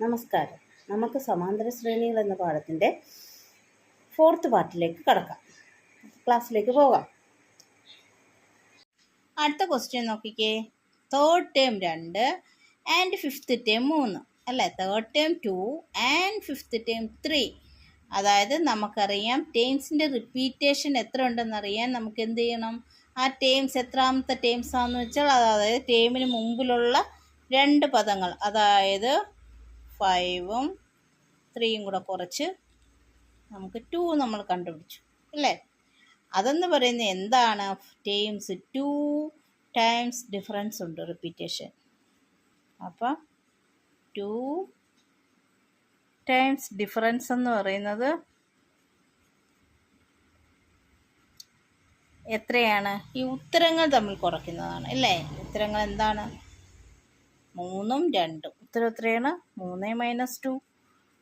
നമസ്കാരം. നമുക്ക് സമാന്തര ശ്രേണികൾ എന്ന പാഠത്തിന്റെ ഫോർത്ത് പാർട്ടിലേക്ക് കടക്കാം. ക്ലാസ്സിലേക്ക് പോകാം. അടുത്ത ക്വസ്റ്റ്യൻ നോക്കിക്കേ. തേർഡ് ടേം രണ്ട് ആൻഡ് ഫിഫ്ത്ത് ടേം മൂന്ന്. അല്ലേ? Third term two and fifth term three അതായത് നമുക്കറിയാം ടേംസിന്റെ റിപ്പീറ്റേഷൻ എത്ര ഉണ്ടെന്നറിയാൻ നമുക്ക് എന്ത് ചെയ്യണം? ആ ടേംസ് എത്രാമത്തെ ടേംസ് ആണെന്ന് വെച്ചാൽ അതായത് ടേമിന് മുമ്പിലുള്ള രണ്ട് പദങ്ങൾ. അതായത് ഫൈവും ത്രീയും കൂടെ കുറച്ച് നമുക്ക് ടു നമ്മൾ കണ്ടുപിടിച്ചു അല്ലേ? അതെന്ന് പറയുന്നത് എന്താണ്? ടൈംസ് ടു ടൈംസ് ഡിഫറൻസ് ഉണ്ട് റിപ്പീറ്റേഷൻ അപ്പം ടു ടൈംസ് ഡിഫറൻസ് എന്ന് പറയുന്നത് എത്രയാണ്? ഈ ഉത്തരങ്ങൾ തമ്മിൽ കുറയ്ക്കുന്നതാണ് അല്ലേ? ഉത്തരങ്ങൾ എന്താണ്? മൂന്നും രണ്ടും. ഉത്തരം എത്രയാണ്? മൂന്ന് മൈനസ് ടു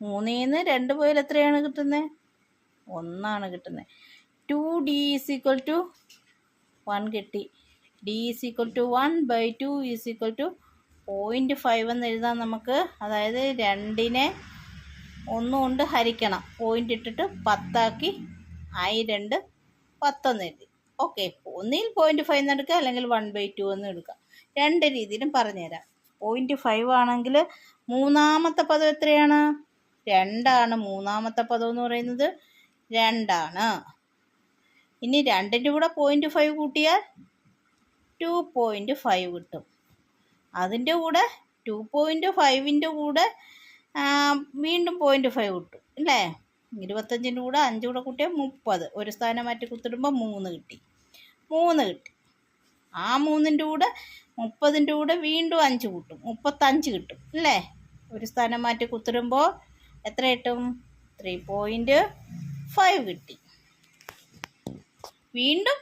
മൂന്നിൽ നിന്ന് രണ്ട് പോയാൽ എത്രയാണ് കിട്ടുന്നത് ഒന്നാണ് കിട്ടുന്നത് two D is equal to one കിട്ടി. D is equal to one by two is equal to point five എന്ന് എഴുതാൻ നമുക്ക്. അതായത് രണ്ടിനെ ഒന്നുകൊണ്ട് ഹരിക്കണം. പോയിന്റ് ഇട്ടിട്ട് പത്താക്കി ആയി രണ്ട് പത്തെന്ന് എഴുതി ഓക്കെ ഒന്നിൽ പോയിന്റ് ഫൈവ് എന്ന് എടുക്കുക അല്ലെങ്കിൽ വൺ ബൈ ടു എന്ന് എടുക്കുക രണ്ട് രീതിയിലും പറഞ്ഞുതരാം. പോയിന്റ് ഫൈവ് ആണെങ്കിൽ മൂന്നാമത്തെ പദം എത്രയാണ്? രണ്ടാണ്. മൂന്നാമത്തെ പദം എന്ന് പറയുന്നത് രണ്ടാണ്. ഇനി രണ്ടിന്റെ കൂടെ പോയിന്റ് ഫൈവ് കൂട്ടിയാൽ ടു പോയിന്റ് ഫൈവ് കിട്ടും. അതിന്റെ കൂടെ ടു പോയിന്റ് ഫൈവിന്റെ കൂടെ വീണ്ടും പോയിന്റ് ഫൈവ് കിട്ടും. അല്ലേ? ഇരുപത്തഞ്ചിന്റെ കൂടെ അഞ്ച് കൂടെ കൂട്ടിയാൽ മുപ്പത്. ഒരു സ്ഥാനം മാറ്റി കുത്തിടുമ്പോൾ മൂന്ന് കിട്ടി. മൂന്ന് കിട്ടി. ആ മൂന്നിന്റെ കൂടെ മുപ്പതിന്റെ കൂടെ വീണ്ടും അഞ്ച് കൂട്ടും. മുപ്പത്തഞ്ച് കിട്ടും അല്ലേ? ഒരു സ്ഥാനം മാറ്റി കുത്തിരുമ്പോൾ എത്ര കിട്ടും? ത്രീ പോയിന്റ് ഫൈവ് കിട്ടി. വീണ്ടും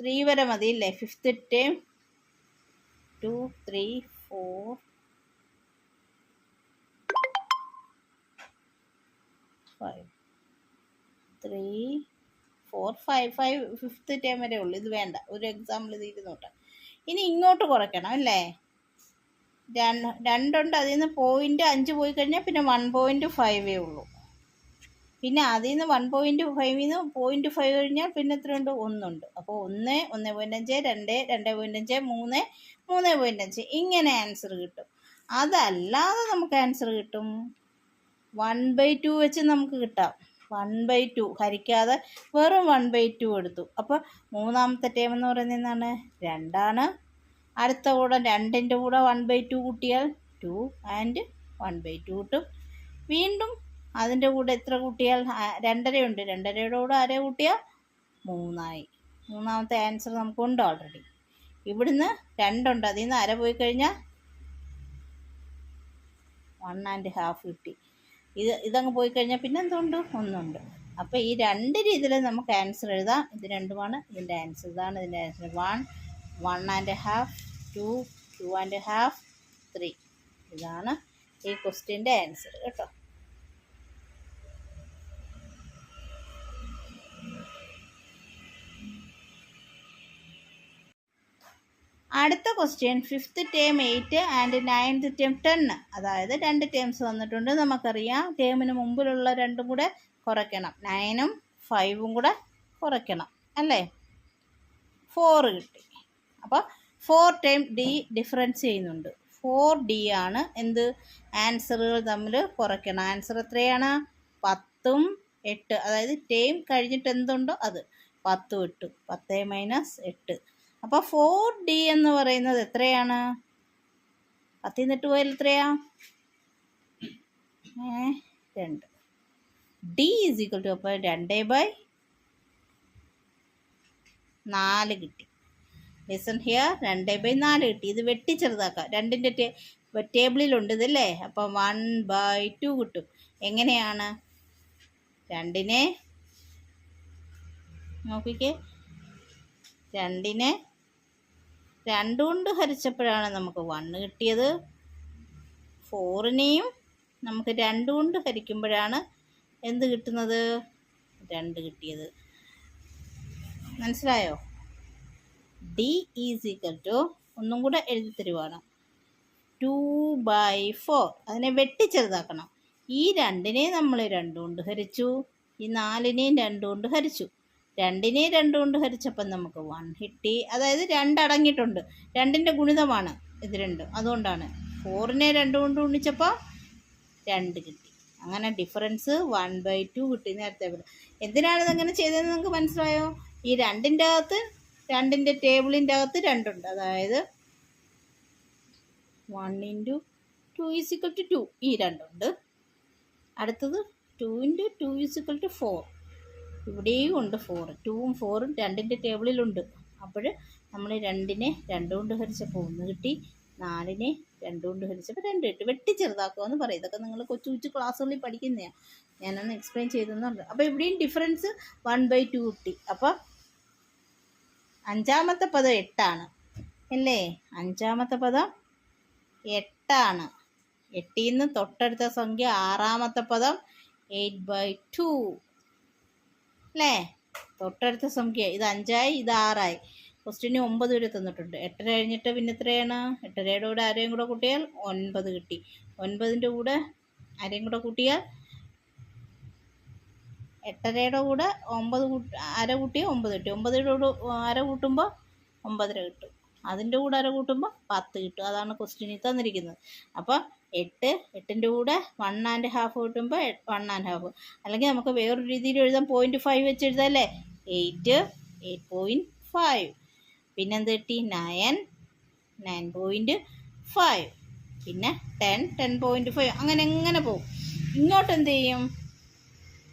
ത്രീ വരെ മതി അല്ലേ fifth term two three four five three four five five fifth term വരെ ഉള്ളൂ. ഇത് വേണ്ട. ഒരു എക്സാമ്പിൾ ഇത് ഇരുന്നോട്ടെ ഇനി ഇങ്ങോട്ട് കുറയ്ക്കണം അല്ലേ? രണ്ട് രണ്ടുണ്ട്. അതിൽ നിന്ന് പോയിന്റ് അഞ്ച് പോയി കഴിഞ്ഞാൽ പിന്നെ വൺ പോയിന്റ് ഫൈവേ ഉള്ളൂ. പിന്നെ അതിൽ നിന്ന് വൺ പോയിന്റ് ഫൈവിൽ നിന്ന് പോയിന്റ് ഫൈവ് കഴിഞ്ഞാൽ പിന്നെ എത്രയുണ്ട് ഒന്നുണ്ട്. അപ്പോൾ ഒന്ന് ഒന്ന് പോയിന്റ് അഞ്ച് രണ്ട് രണ്ട് പോയിന്റ് അഞ്ച് മൂന്ന് മൂന്ന് പോയിന്റ് അഞ്ച്. ഇങ്ങനെ ആൻസർ കിട്ടും. അതല്ലാതെ നമുക്ക് ആൻസർ കിട്ടും. വൺ ബൈ ടു വെച്ച് നമുക്ക് കിട്ടാം. വൺ ബൈ ടു ഹരിക്കാതെ വെറും വൺ ബൈ ടു എടുത്തു. അപ്പോൾ മൂന്നാമത്തെ ടേം എന്ന് പറയുന്നത് എന്താണ്? രണ്ടാണ്. അടുത്ത കൂടെ രണ്ടിന്റെ കൂടെ വൺ ബൈ ടു കൂട്ടിയാൽ two and one by two കിട്ടും. വീണ്ടും അതിന്റെ കൂടെ എത്ര കൂട്ടിയാൽ? രണ്ടരയുണ്ട്. രണ്ടരയുടെ കൂടെ അര കൂട്ടിയാൽ? മൂന്നായി. മൂന്നാമത്തെ ആൻസർ നമുക്കുണ്ട് ഓൾറെഡി ഇവിടുന്ന് രണ്ടുണ്ട്. അതിൽ നിന്ന് അര പോയി കഴിഞ്ഞാൽ വൺ ആൻഡ് ഹാഫ് കിട്ടി. ഇത് ഇതങ്ങ് പോയി കഴിഞ്ഞാൽ പിന്നെ എന്തുണ്ട്? ഒന്നുണ്ട്. അപ്പോൾ ഈ രണ്ട് രീതിയിൽ നമുക്ക് ആൻസർ എഴുതാം. ഇത് രണ്ടുമാണ്. ഇതിന്റെ ആൻസർ ഇതാണ്. ഇതിന്റെ answer one one and half two two and half three ഇതാണ് ഈ ക്വസ്റ്റ്യന്റെ ആൻസർ കേട്ടോ. അടുത്ത question fifth term eight and ninth term ten അതായത് രണ്ട് ടേംസ് വന്നിട്ടുണ്ട്. നമുക്കറിയാം ടേമിന് മുമ്പിലുള്ള രണ്ടും കൂടെ കുറയ്ക്കണം. നയനും ഫൈവും കൂടെ കുറയ്ക്കണം. അല്ലേ? ഫോർ കിട്ടി. അപ്പോൾ ഫോർ ടൈം ഡി ഡിഫറൻസ് ചെയ്യുന്നുണ്ട്. ഫോർ ഡി ആണ് എന്ത്? ആൻസറുകൾ തമ്മിൽ കുറയ്ക്കണം. ആൻസർ എത്രയാണ്? പത്തും എട്ട്. അതായത് ടൈം കഴിഞ്ഞിട്ട് എന്തുണ്ടോ അത്? പത്തും എട്ടും. പത്ത് മൈനസ് എട്ട്. അപ്പോൾ ഫോർ ഡി എന്ന് പറയുന്നത് എത്രയാണ്? പത്തി നിട്ട് പോയാൽ എത്രയാ? രണ്ട്. ഡി ഈസ് ഈക്വൽ ടു അപ്പോൾ ബൈ നാല് കിട്ടി. ലിസൺ ഹിയർ രണ്ട് ബൈ നാല് കിട്ടി. ഇത് വെട്ടി ചെറുതാക്കാം. രണ്ടിന്റെ ടേ ടേബിളിലുണ്ട് ഇതല്ലേ? അപ്പം വൺ ബൈ ടു കിട്ടും. എങ്ങനെയാണ്? രണ്ടിനെ നോക്കിക്കേ. രണ്ടിനെ രണ്ട് കൊണ്ട് ഹരിച്ചപ്പോഴാണ് നമുക്ക് വണ്ണ് കിട്ടിയത്. ഫോറിനെയും നമുക്ക് രണ്ട് കൊണ്ട് ഹരിക്കുമ്പോഴാണ് എന്ത് കിട്ടുന്നത്? രണ്ട് കിട്ടിയത്. മനസ്സിലായോ? ഡി ഈസ് ഈക്വൽ ടു ഒന്നും കൂടെ എഴുതി തരുവാണ്. ടു ബൈ ഫോർ അതിനെ വെട്ടിച്ചെറുതാക്കണം ഈ രണ്ടിനെ നമ്മൾ രണ്ട് കൊണ്ട് ഹരിച്ചു. ഈ നാലിനെയും രണ്ട് കൊണ്ട് ഹരിച്ചു. രണ്ടിനെയും രണ്ട് കൊണ്ട് ഹരിച്ചപ്പം നമുക്ക് വൺ കിട്ടി. അതായത് രണ്ടടങ്ങിയിട്ടുണ്ട് രണ്ടിന്റെ ഗുണിതമാണ് ഇത് രണ്ടും. അതുകൊണ്ടാണ് ഫോറിനെ രണ്ട് കൊണ്ട് ഗുണിച്ചപ്പോൾ രണ്ട് കിട്ടി. അങ്ങനെ ഡിഫറൻസ് വൺ ബൈ ടു കിട്ടി നേരത്തെ ഇവിടെ. എന്തിനാണ് ഇതങ്ങനെ ചെയ്തതെന്ന് നിങ്ങൾക്ക് മനസ്സിലായോ? ഈ രണ്ടിന്റെ അകത്ത് രണ്ടിന്റെ ടേബിളിന്റെ അകത്ത് രണ്ടുണ്ട്. അതായത് one into two is equal to two ഈ രണ്ടുണ്ട്. അടുത്തത് two into two is equal to four ഇവിടെയും ഉണ്ട് ഫോർ ടൂവും ഫോറും രണ്ടിന്റെ ടേബിളിലുണ്ട് അപ്പോൾ നമ്മൾ രണ്ടിനെ രണ്ട് കൊണ്ട് ഹരിച്ചപ്പോൾ ഒന്ന് കിട്ടി നാലിനെ രണ്ട് കൊണ്ട് ഹരിച്ചപ്പോൾ രണ്ട് കിട്ടി. വെട്ടി ചെറുതാക്കുക എന്ന് പറയും. ഇതൊക്കെ നിങ്ങൾ കൊച്ചു കൊച്ചു ക്ലാസ്സുകളിൽ പഠിക്കുന്നതാണ് ഞാനൊന്ന് എക്സ്പ്ലെയിൻ ചെയ്തെന്നുണ്ട്. അപ്പോൾ ഇവിടെയും ഡിഫറൻസ് വൺ ബൈ ടു കിട്ടി. അപ്പോൾ അഞ്ചാമത്തെ പദം എട്ടാണ്. അല്ലേ? അഞ്ചാമത്തെ പദം എട്ടാണ്. എട്ടിൽ നിന്ന് തൊട്ടടുത്ത സംഖ്യ ആറാമത്തെ പദം എയ്റ്റ് ബൈ ടു അല്ലേ? തൊട്ടടുത്ത സംഖ്യ. ഇത് അഞ്ചായി ഇത് ആറായി. ക്വസ്റ്റ്യന് ഒമ്പത് വരെ തന്നിട്ടുണ്ട്. എട്ടര കഴിഞ്ഞിട്ട് പിന്നെ എത്രയാണ്? എട്ടരയുടെ കൂടെ ആരെയും കൂടെ കൂട്ടിയാൽ ഒൻപത് കിട്ടി. ഒൻപതിന്റെ കൂടെ ആരെയും കൂടെ കൂട്ടിയാൽ? എട്ടരയുടെ കൂടെ ഒമ്പത് കൂട്ടി അര കൂട്ടിയാൽ ഒമ്പത് കിട്ടി. ഒമ്പതിന്റെ കൂടെ അര കൂട്ടുമ്പോൾ ഒമ്പതര കിട്ടും. അതിന്റെ കൂടെ അര കൂട്ടുമ്പോൾ പത്ത് കിട്ടും. അതാണ് ക്വസ്റ്റ്യനിൽ തന്നിരിക്കുന്നത്. അപ്പോൾ എട്ട് എട്ടിന്റെ കൂടെ വൺ ആൻഡ് ഹാഫ് കിട്ടുമ്പോൾ വൺ ആൻഡ് ഹാഫ് അല്ലെങ്കിൽ നമുക്ക് വേറൊരു രീതിയിൽ എഴുതാം. പോയിന്റ് ഫൈവ് വെച്ച് എഴുതാം അല്ലേ എയ്റ്റ് എയ്റ്റ് പോയിന്റ് ഫൈവ് പിന്നെന്ത് കിട്ടി നയൻ നയൻ പോയിന്റ് ഫൈവ് പിന്നെ ടെൻ ടെൻ പോയിന്റ് ഫൈവ് അങ്ങനെ എങ്ങനെ പോകും? ഇങ്ങോട്ട് എന്ത് ചെയ്യും?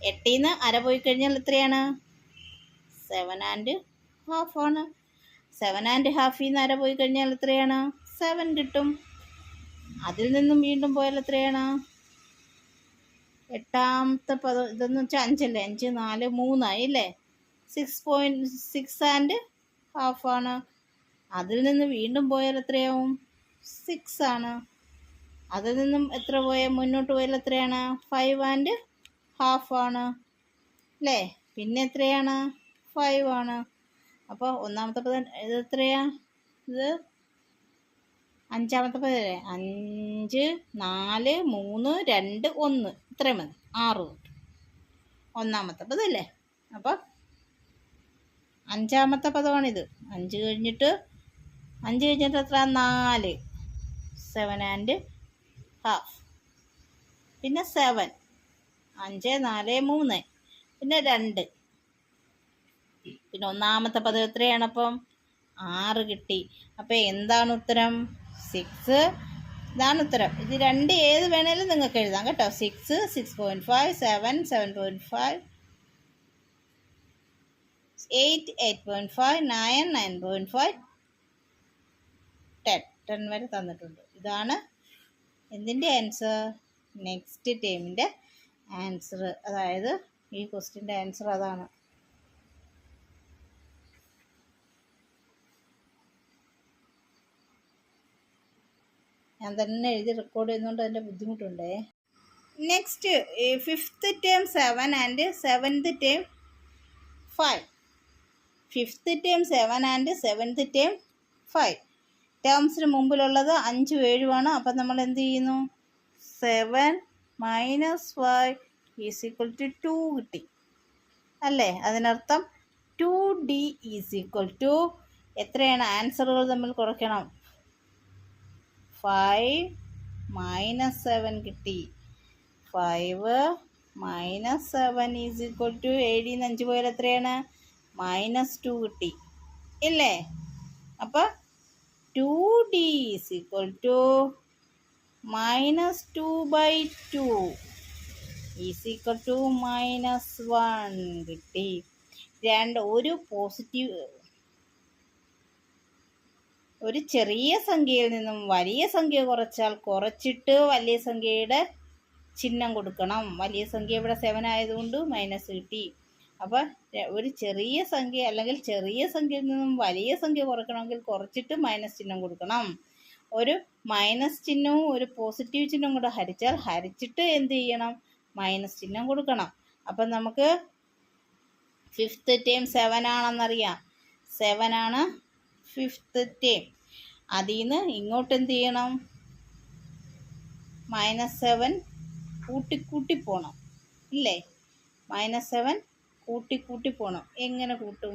എട്ടിൽ നിന്ന് അര പോയി കഴിഞ്ഞാൽ എത്രയാണ്? സെവൻ ആൻഡ് ഹാഫ് ആണ്. സെവൻ ആൻഡ് ഹാഫിൽ നിന്ന് അര പോയി കഴിഞ്ഞാൽ എത്രയാണ്? സെവൻ കിട്ടും. അതിൽ നിന്നും വീണ്ടും പോയാൽ എത്രയാണ്? എട്ടാമത്തെ പദ ഇതെന്ന് വെച്ചാൽ അഞ്ചല്ലേ? അഞ്ച് നാല് മൂന്നായി അല്ലേ? Six point six and half ആണ്. അതിൽ നിന്ന് വീണ്ടും പോയാൽ എത്രയാവും? സിക്സ് ആണ്. അതിൽ നിന്നും എത്ര പോയാൽ മുന്നോട്ട് പോയാൽ എത്രയാണ്? ഫൈവ് ആൻഡ് ഹാഫ് ആണ്. അല്ലേ? പിന്നെ എത്രയാണ്? ഫൈവ് ആണ്. അപ്പോൾ ഒന്നാമത്തെ പദം ഇത് എത്രയാണ് ഇത് അഞ്ചാമത്തെ പദല്ലേ അഞ്ച് നാല് മൂന്ന് രണ്ട് ഒന്ന്. ഇത്രയും മതി. ആറ് തൊട്ട്. ഒന്നാമത്തെ പദമല്ലേ അപ്പോൾ അഞ്ചാമത്തെ പദമാണിത്. അഞ്ച് കഴിഞ്ഞിട്ട് അഞ്ച് കഴിഞ്ഞിട്ട് എത്ര? നാല്. സെവൻ ആൻഡ് ഹാഫ് പിന്നെ സെവൻ അഞ്ച് നാല് മൂന്ന്. പിന്നെ രണ്ട്. പിന്നെ ഒന്നാമത്തെ പദം എത്രയാണ് അപ്പം? ആറ് കിട്ടി. അപ്പം എന്താണ് ഉത്തരം? സിക്സ് ഇതാണ് ഉത്തരം. ഇത് രണ്ട് ഏത് വേണേലും നിങ്ങൾക്ക് എഴുതാം കേട്ടോ. Six six point five seven seven point five eight eight point five nine nine point five ten ten വരെ തന്നിട്ടുണ്ട്. ഇതാണ് എന്തിന്റെ ആൻസർ നെക്സ്റ്റ് ടൈമിന്റെ ആൻസർ അതായത് ഈ ക്വസ്റ്റിന്റെ ആൻസർ അതാണ്. ഞാൻ തന്നെ എഴുതി റെക്കോർഡ് ചെയ്യുന്നതുകൊണ്ട് അതിന്റെ ബുദ്ധിമുട്ടുണ്ടേ. Next fifth term seven and seventh term five fifth term seven and seventh term five ടേംസിന് മുമ്പിലുള്ളത് അഞ്ചും ഏഴുമാണ് അപ്പം നമ്മൾ എന്ത് ചെയ്യുന്നു? Seven minus five is equal to two കിട്ടി. അല്ലേ? അതിനർത്ഥം two D is equal to എത്രയാണ്? ആൻസറുകൾ തമ്മിൽ കുറയ്ക്കണം. ഫൈവ് മൈനസ് സെവൻ കിട്ടി. Five minus seven is equal to ഏഴിൽ നിന്ന് അഞ്ച് പോയാൽ എത്രയാണ്? മൈനസ് ടു കിട്ടി. ഇല്ലേ? അപ്പോൾ two D is equal to minus two by two is equal to minus one കിട്ടി. രണ്ട് ഒരു പോസിറ്റീവ് ഒരു ചെറിയ സംഖ്യയിൽ നിന്നും വലിയ സംഖ്യ കുറച്ചാൽ കുറച്ചിട്ട് വലിയ സംഖ്യയുടെ ചിഹ്നം കൊടുക്കണം. വലിയ സംഖ്യ ഇവിടെ സെവൻ ആയതുകൊണ്ട് മൈനസ് കിട്ടി. അപ്പോൾ ഒരു ചെറിയ സംഖ്യ അല്ലെങ്കിൽ ചെറിയ സംഖ്യയിൽ നിന്നും വലിയ സംഖ്യ കുറയ്ക്കണമെങ്കിൽ കുറച്ചിട്ട് മൈനസ് ചിഹ്നം കൊടുക്കണം. ഒരു മൈനസ് ചിഹ്നവും ഒരു പോസിറ്റീവ് ചിഹ്നവും കൂടെ ഹരിച്ചാൽ ഹരിച്ചിട്ട് എന്ത് ചെയ്യണം? മൈനസ് ചിഹ്നം കൊടുക്കണം. അപ്പം നമുക്ക് ഫിഫ്ത്ത് ടൈം സെവൻ ആണെന്നറിയാം. സെവൻ ആണ് ഫിഫ്ത്ത് ടേം അതിൽ നിന്ന് ഇങ്ങോട്ട് എന്ത് ചെയ്യണം? മൈനസ് സെവൻ കൂട്ടിക്കൂട്ടി പോകണം ഇല്ലേ? മൈനസ് സെവൻ കൂട്ടിക്കൂട്ടി പോകണം എങ്ങനെ കൂട്ടും?